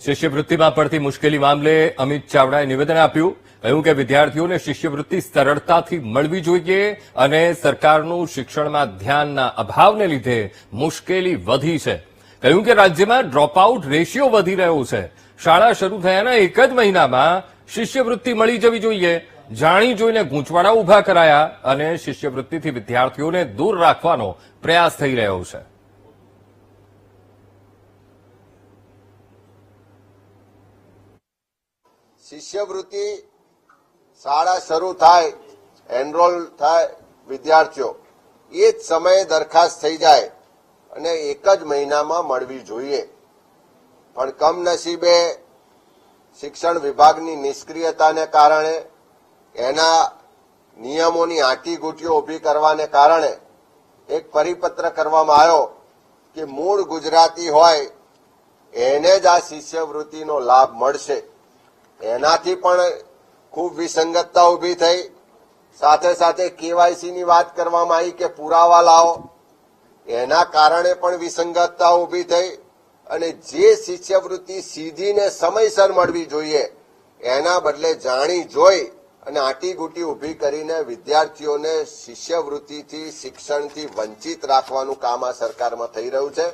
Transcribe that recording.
શિષ્યવૃત્તિમાં પડતી મુશ્કેલી મામલે અમિત ચાવડાએ નિવેદન આપ્યું. કહ્યું કે વિદ્યાર્થીઓને શિષ્યવૃત્તિ સરળતાથી મળવી જોઈએ અને સરકારનું શિક્ષણમાં ધ્યાનના અભાવને લીધે મુશ્કેલી વધી છે. કહ્યું કે રાજ્યમાં ડ્રોપઆઉટ રેશિયો વધી રહ્યો છે. શાળા શરૂ થયાના એક જ મહિનામાં શિષ્યવૃત્તિ મળી જવી જોઈએ. જાણી જોઈને ગૂંચવાડા ઊભા કરાયા અને શિષ્યવૃત્તિથી વિદ્યાર્થીઓને દૂર રાખવાનો પ્રયાસ થઈ રહ્યો છે. શિષ્યવૃત્તિ શાળા શરૂ થાય એનરોલ થાય વિદ્યાર્થીઓ. એ જ સમયે દરખાસ્ત થઈ જાય અને એક જ મહિનામાં મળવી જોઈએ. પણ કમનસીબે શિક્ષણ વિભાગની નિષ્ક્રિયતાને કારણે, એના નિયમોની આંટીઘૂંટીઓ ઊભી કરવાને કારણે એક પરિપત્ર કરવામાં આવ્યો કે મૂળ ગુજરાતી હોય, એને જ આ શિષ્યવૃત્તિનો લાભ મળશે. એનાથી પણ ખૂબ વિસંગતતા ઊભી થઈ. સાથે સાથે કેવાયસી ની વાત કરવામાં આવી કે પુરાવા લાવો. એના કારણે પણ વિસંગતતા ઊભી થઈ અને જે શિષ્યવૃત્તિ સીધી ને સમયસર મળવી જોઈએ, એના બદલે જાણી જોઈ અને આંટીઘૂંટી ઊભી કરીને વિદ્યાર્થીઓને શિષ્યવૃત્તિથી, શિક્ષણથી વંચિત રાખવાનું કામ આ સરકારમાં થઈ રહ્યું છે.